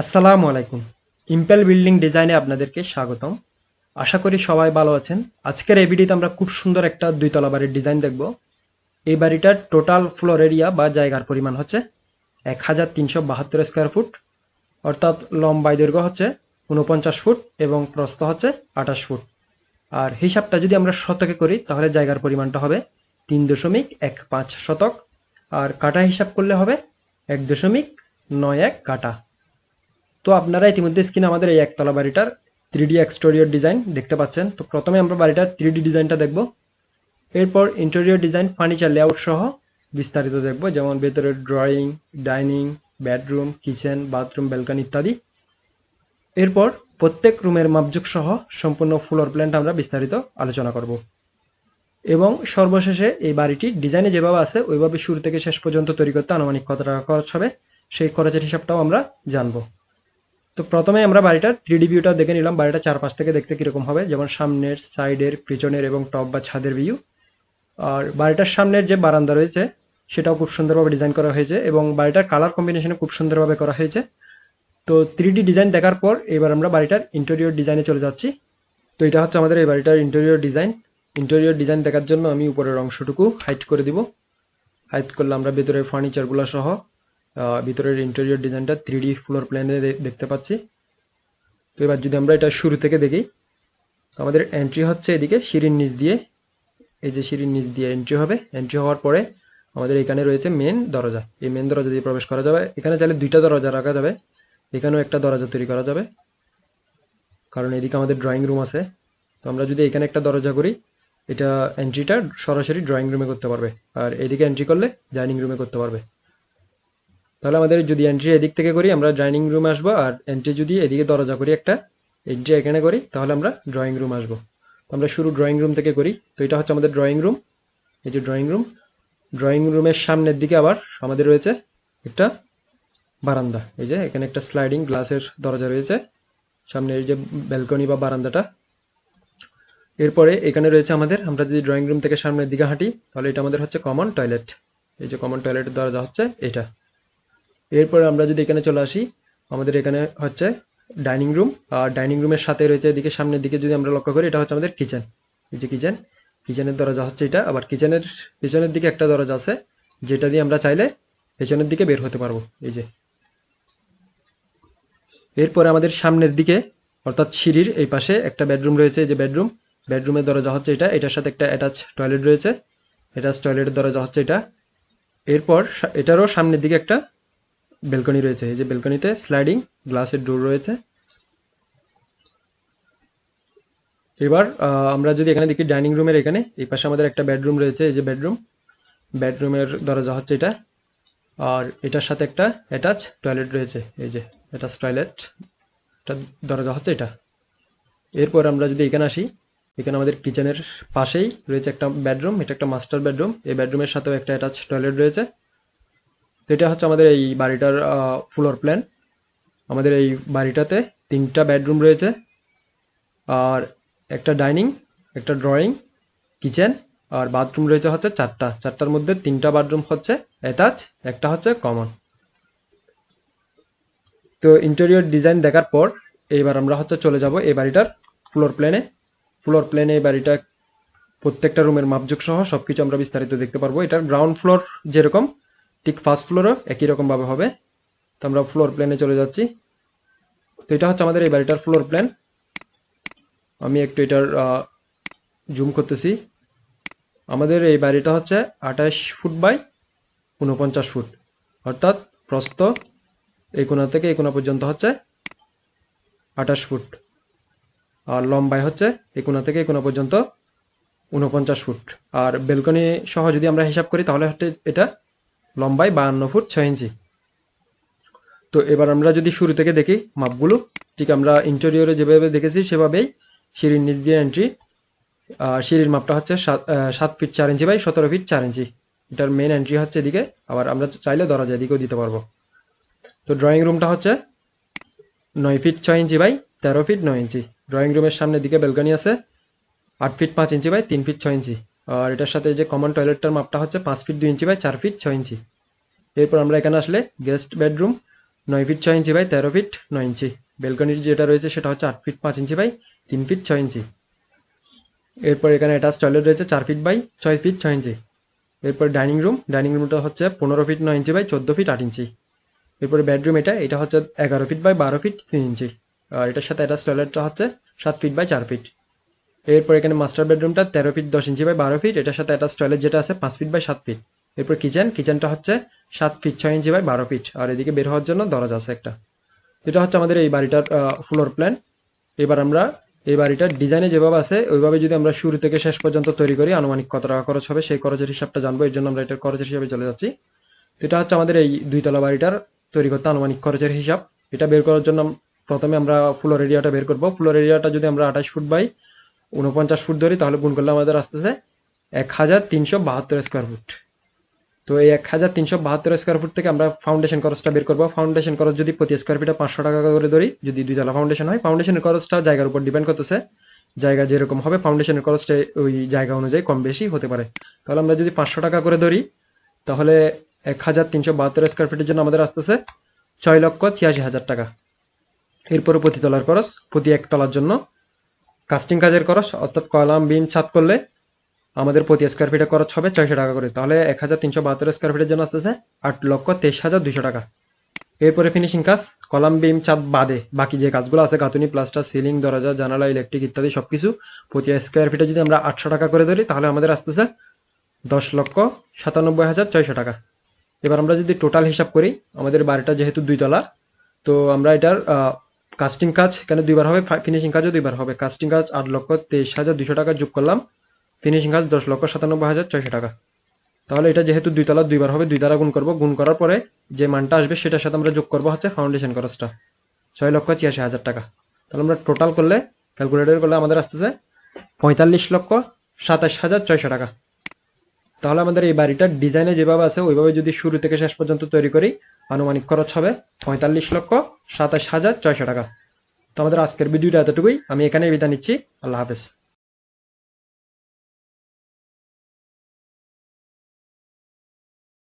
আসসালামু আলাইকুম। Impel building ডিজাইনে আপনাদেরকে স্বাগতম। আশা করি সবাই ভালো আছেন। আজকের এই ভিডিওতে আমরা খুব সুন্দর একটা দুইতলা বাড়ির ডিজাইন দেখব। এই বাড়িটার টোটাল ফ্লোর এরিয়া বা জায়গার পরিমাণ হচ্ছে এক হাজার তিনশো বাহাত্তর স্কোয়ার ফুট অর্থাৎ লম্বাই দৈর্ঘ্য হচ্ছে উনপঞ্চাশ ফুট এবং প্রস্থ হচ্ছে আঠাশ ফুট আর হিসাবটা যদি আমরা শতকে করি, তাহলে জায়গার পরিমাণটা হবে তিন দশমিক এক পাঁচ শতক। আর কাটা হিসাব করলে হবে এক দশমিক নয় এক কাটা। তো আপনারা ইতিমধ্যে স্ক্রিনে আমাদের এই একতলা বাড়িটার থ্রি ডি এক্সটেরিয়র ডিজাইন দেখতে পাচ্ছেন। তো প্রথমে আমরা বাড়িটার থ্রি ডি ডিজাইনটা দেখব। এরপর ইন্টেরিয়র ডিজাইন ফার্নিচার লেআউট সহ বিস্তারিত দেখব। যেমন ভেতরের drawing dining bedroom kitchen bathroom balcony ইত্যাদি। এরপর প্রত্যেক রুমের মাপজুক সহ সম্পূর্ণ ফ্লোর প্ল্যানটা আমরা বিস্তারিত আলোচনা করব। এবং সর্বশেষে এই বাড়িটি ডিজাইনে যেভাবে আছে, ওইভাবে শুরু থেকে শেষ পর্যন্ত তৈরি করতে আনুমানিক কত টাকা খরচ হবে, সেই খরচের হিসাবটাও আমরা জানব। তো প্রথমে আমরা বাড়িটার থ্রি ডি ভিউটা দেখে নিলাম। বাড়িটা চারপাশ থেকে দেখতে কীরকম হবে? যেমন সামনের সাইডের পিছনের এবং টপ বা ছাদের ভিউ আর বাড়িটার সামনের যে বারান্দা রয়েছে, সেটাও খুব সুন্দরভাবে ডিজাইন করা হয়েছে এবং বাড়িটার কালার কম্বিনেশনে খুব সুন্দরভাবে করা হয়েছে। তো থ্রি ডিজাইন দেখার পর এবার আমরা বাড়িটার ইন্টেরিয়র ডিজাইনে চলে যাচ্ছি। তো এটা হচ্ছে আমাদের এই বাড়িটার ইন্টেরিয়র ডিজাইন ইন্টেরিয়র ডিজাইন দেখার জন্য আমি উপরের অংশটুকু হাইট করে দিব। হাইট করলে আমরা ভেতরের ফার্নিচারগুলো সহ ভিতরের ইন্টেরিয়র ডিজাইনটা থ্রি ডি ফ্লোর প্ল্যানে দেখতে পাচ্ছি। তো এবার যদি আমরা এটা শুরু থেকে দেখি আমাদের এন্ট্রি হচ্ছে এদিকে, সিঁড়ির নিচ দিয়ে। এই যে সিঁড়ির নিচ দিয়ে এন্ট্রি হবে। এন্ট্রি হওয়ার পরে আমাদের এখানে রয়েছে মেন দরজা। এই মেন দরজা দিয়ে প্রবেশ করা যাবে। এখানে চাইলে দুইটা দরজা রাখা যাবে। এখানেও একটা দরজা তৈরি করা যাবে। কারণ এদিকে আমাদের ড্রয়িং রুম আছে। তো আমরা যদি এখানে একটা দরজা করি, এটা এন্ট্রিটা সরাসরি ড্রয়িং রুমে করতে পারবে। আর এদিকে এন্ট্রি করলে ডাইনিং রুমে করতে পারবে। তাহলে আমাদের যদি এন্ট্রি এদিক থেকে করি, আমরা ডাইনিং রুম আসব, আর এন্ট্রি যদি এদিকে দরজা করি একটা এন্ট্রি এখানে করি, তাহলে আমরা ড্রয়িং রুম আসব। আমরা শুরু ড্রয়িং রুম থেকে করি। তো এটা হচ্ছে আমাদের ড্রয়িং রুম এই যে ড্রয়িং রুম ড্রয়িং রুমের সামনের দিকে আবার আমাদের রয়েছে একটা বারান্দা। এই যে এখানে একটা স্লাইডিং গ্লাসের দরজা রয়েছে। সামনে এই যে ব্যালকনি বা বারান্দাটা। এরপরে এখানে রয়েছে আমাদের, আমরা যদি ড্রয়িং রুম থেকে সামনের দিকে হাঁটি, তাহলে এটা আমাদের হচ্ছে কমন টয়লেট এই যে কমন টয়লেটের দরজা হচ্ছে এটা। এরপরে আমরা যদি এখানে চলে আসি, আমাদের এখানে হচ্ছে ডাইনিং রুম, আর ডাইনিং রুমের সাথে রয়েছে এদিকে সামনের দিকে যদি আমরা লক্ষ্য করি, এটা হচ্ছে আমাদের কিচেন। এই যে কিচেন, কিচেনের দরজা হচ্ছে এটা, আবার কিচেনের পিছনের দিকে একটা দরজা আছে, যেটা দিয়ে আমরা চাইলে পেছনের দিকে বের হতে পারব। এই যে। এরপরে আমাদের সামনের দিকে, অর্থাৎ সিঁড়ির এই পাশে একটা বেডরুম রয়েছে যে বেডরুম, বেডরুমের দরজা হচ্ছে এটা, এটার সাথে একটা অ্যাটাচ টয়লেট রয়েছে, অ্যাটাচ টয়লেটের দরজা হচ্ছে এটা। এরপর এটারও সামনের দিকে একটা বেলকনি রয়েছে। এই যে বেলকনিতে স্লাইডিং গ্লাসের ডোর রয়েছে। এবার আমরা যদি এখানে দেখি ডাইনিং রুমের এখানে, এই পাশে আমাদের একটা বেডরুম রয়েছে, এই যে বেডরুম বেডরুমের দরজা হচ্ছে এটা। আর এটার সাথে একটা অ্যাটাচ টয়লেট রয়েছে। এই যে অ্যাটাচ টয়লেট এটা দরজা হচ্ছে এটা। এরপর আমরা যদি এখানে আসি, এখানে আমাদের কিচেনের পাশেই রয়েছে একটা বেডরুম এটা একটা মাস্টার বেডরুম এই বেডরুমের সাথেও একটা অ্যাটাচ টয়লেট রয়েছে। এটা হচ্ছে আমাদের এই বাড়িটার ফ্লোর প্ল্যান আমাদের এই বাড়িটাতে তিনটা বেডরুম রয়েছে, আর একটা ডাইনিং একটা ড্রয়িং কিচেন আর বাথরুম রয়েছে হচ্ছে চারটা। চারটার মধ্যে তিনটা বাথরুম হচ্ছে অ্যাটাচ একটা হচ্ছে কমন তো ইন্টেরিয়র ডিজাইন দেখার পর এইবার আমরা হচ্ছে চলে যাব এই বাড়িটার ফ্লোর প্ল্যানে ফ্লোর প্ল্যানে এই বাড়িটা প্রত্যেকটা রুমের মাপযোগ সহ সবকিছু আমরা বিস্তারিত দেখতে পারব। এটার গ্রাউন্ড ফ্লোর যেরকম ঠিক ফার্স্ট ফ্লোরও একই রকমভাবে হবে। তো আমরা ফ্লোর প্ল্যানে চলে যাচ্ছি। তো এটা হচ্ছে আমাদের এই বাড়িটার ফ্লোর প্ল্যান আমি একটু এটার জুম করতেছি। আমাদের এই বাড়িটা হচ্ছে আঠাশ ফুট বাই উনপঞ্চাশ ফুট। অর্থাৎ প্রস্থ এই কোণা থেকে এই কোণা পর্যন্ত হচ্ছে আঠাশ ফুট। আর লম্বায় হচ্ছে এই কোণা থেকে এই কোণা পর্যন্ত উনপঞ্চাশ ফুট। আর বেলকনি সহ যদি আমরা হিসাব করি তাহলে হচ্ছে এটা লম্বায় বাহান্ন ফুট ছয় ইঞ্চি। তো এবার আমরা যদি শুরু থেকে দেখি মাপগুলো, ঠিক আমরা ইন্টেরিয়রে যেভাবে দেখেছি সেভাবেই সিঁড়ির নিচ দিয়ে এন্ট্রি আর সিঁড়ির মাপটা হচ্ছে সাত ফিট চার ইঞ্চি বাই সতেরো ফিট চার ইঞ্চি। এটার মেন এন্ট্রি হচ্ছে এদিকে, আবার আমরা চাইলে দরজা এদিকেও দিতে পারব। তো ড্রয়িং রুমটা হচ্ছে নয় ফিট ছয় ইঞ্চি বাই তেরো ফিট নয় ইঞ্চি। ড্রয়িং রুমের সামনের দিকে বেলকনি আছে, আট ফিট পাঁচ ইঞ্চি বাই তিন ফিট ছয় ইঞ্চি। আর এটার সাথে যে কমন টয়লেটটার মাপটা হচ্ছে পাঁচ ফিট দুই ইঞ্চি বাই চার ফিট ছয় ইঞ্চি এরপর আমরা এখানে আসলে গেস্ট বেডরুম নয় ফিট ছয় ইঞ্চি বাই তেরো ফিট নয় ইঞ্চি বেলকনির যেটা রয়েছে সেটা হচ্ছে আট ফিট পাঁচ ইঞ্চি বাই তিন ফিট ছয় ইঞ্চি এরপর এখানে অ্যাটাচ টয়লেট রয়েছে চার ফিট বাই ছয় ফিট ছয় ইঞ্চি এরপর ডাইনিং রুম ডাইনিং রুমটা হচ্ছে পনেরো ফিট নয় ইঞ্চি বাই চোদ্দ ফিট আট ইঞ্চি এরপরে বেডরুম এটা এটা হচ্ছে এগারো ফিট বাই বারো ফিট তিন ইঞ্চি আর এটার সাথে অ্যাটাচ টয়লেটটা হচ্ছে সাত ফিট বাই চার ফিট এরপর এখানে মাস্টার বেডরুমটা তেরো ফিট দশ ইঞ্চি বাই বারো ফিট এটার সাথে অ্যাটাচ টয়লেট যেটা আছে পাঁচ ফিট বাই সাত ফিট এরপর কিচেন কিচেনটা হচ্ছে সাত ফিট ছয় ইঞ্চি বাই বারো ফিট আর এদিকে বের হওয়ার জন্য দরজা আছে একটা। এটা হচ্ছে আমাদের এই বাড়িটার ফ্লোর প্ল্যান এবার আমরা এই বাড়িটার ডিজাইনে যেভাবে আছে, ওইভাবে যদি আমরা শুরু থেকে শেষ পর্যন্ত তৈরি করি, আনুমানিক কত টাকা খরচ হবে, সেই খরচের হিসাবটা জানব। এর জন্য আমরা এটার খরচের হিসাবে চলে যাচ্ছি। এটা হচ্ছে আমাদের এই দুইতলা বাড়িটার তৈরি করতে আনুমানিক খরচের হিসাব। এটা বের করার জন্য প্রথমে আমরা ফ্লোর এরিয়াটা বের করব। ফ্লোর এরিয়াটা যদি আমরা আঠাশ ফুট বাই উনপঞ্চাশ ফুট ধরি তাহলে গুণ করলে আমাদের আসতেছে এক হাজার তিনশো বাহাত্তর স্কোয়ার ফুট তো এই এক হাজার তিনশো বাহাত্তর স্কোয়ার ফুট থেকে আমরা ফাউন্ডেশন খরচটা বের করব। ফাউন্ডেশন খরচ যদি প্রতি স্কোয়ার ফিটে পাঁচশো টাকা করে ধরি, যদি দুইতলা ফাউন্ডেশন হয় ফাউন্ডেশনের খরচটা জায়গার উপর ডিপেন্ড করতেছে। জায়গা যেরকম হবে ফাউন্ডেশনের খরচটা ওই জায়গা অনুযায়ী কম বেশি হতে পারে। তাহলে আমরা যদি পাঁচশো টাকা করে ধরি, তাহলে এক হাজার তিনশো বাহাত্তর স্কোয়ার ফিটের জন্য আমাদের আসতেছে ছয় লক্ষ ছিয়াশি হাজার টাকা। এরপরে প্রতি তলার খরচ, প্রতি এক তলার জন্য কাস্টিং কাজের খরচ, অর্থাৎ কলাম, বিম, ছাদ করলে আমাদের প্রতি স্কোয়ার ফিটে খরচ হবে ছয়শো টাকা করে। তাহলে এক হাজার তিনশো বাহাত্তর স্কোয়ার ফিটের জন্য আসতেছে আট লক্ষ তেইশ হাজার দুশো টাকা। এরপরে ফিনিশিং কাজ, কলাম, বিম, ছাদ বাদে বাকি যে কাজগুলো আছে, গাঁথুনি প্লাস্টার সিলিং দরজা, জানালা ইলেকট্রিক ইত্যাদি সব কিছু প্রতি স্কোয়ার ফিটে যদি আমরা আটশো টাকা করে ধরি, তাহলে আমাদের আসতেছে দশ লক্ষ সাতানব্বই হাজার ছয়শো টাকা। এবার আমরা যদি টোটাল হিসাব করি, আমাদের বাড়িটা যেহেতু দুই তলা তো আমরা এটার কাস্টিং কাজ, এখানে দুইবার হবে ফিনিশিং কাজও দুইবার হবে। কাস্টিং কাজ আট লক্ষ তেইশ হাজার দুশো টাকা যোগ করলাম। ফিনিশিং কাজ দশ লক্ষ সাতানব্বই হাজার ছয়শো টাকা। তাহলে এটা যেহেতু দুই তলা দুইবার হবে দুই দ্বারা গুণ করব। গুণ করার পরে যে মানটা আসবে, সেটার সাথে আমরা যোগ করব হচ্ছে ফাউন্ডেশন খরচটা। ছয় লক্ষ ছিয়াশি হাজার টাকা। তাহলে আমরা টোটাল করলে ক্যালকুলেটর করলে আমাদের আসতেছে পঁয়তাল্লিশ লক্ষ সাতাশ হাজার ছয়শো টাকা। তাহলে আমাদের এই বাড়িটার ডিজাইনে যেভাবে আছে, ওইভাবে যদি শুরু থেকে শেষ পর্যন্ত তৈরি করি, আনুমানিক খরচ হবে পঁয়তাল্লিশ লক্ষ সাতাশ হাজার ছয়শো টাকা। তো আমাদের আজকের ভিডিওটা এতটুকুই। আমি এখানে বিদায় নিচ্ছি। আল্লাহ হাফেজ।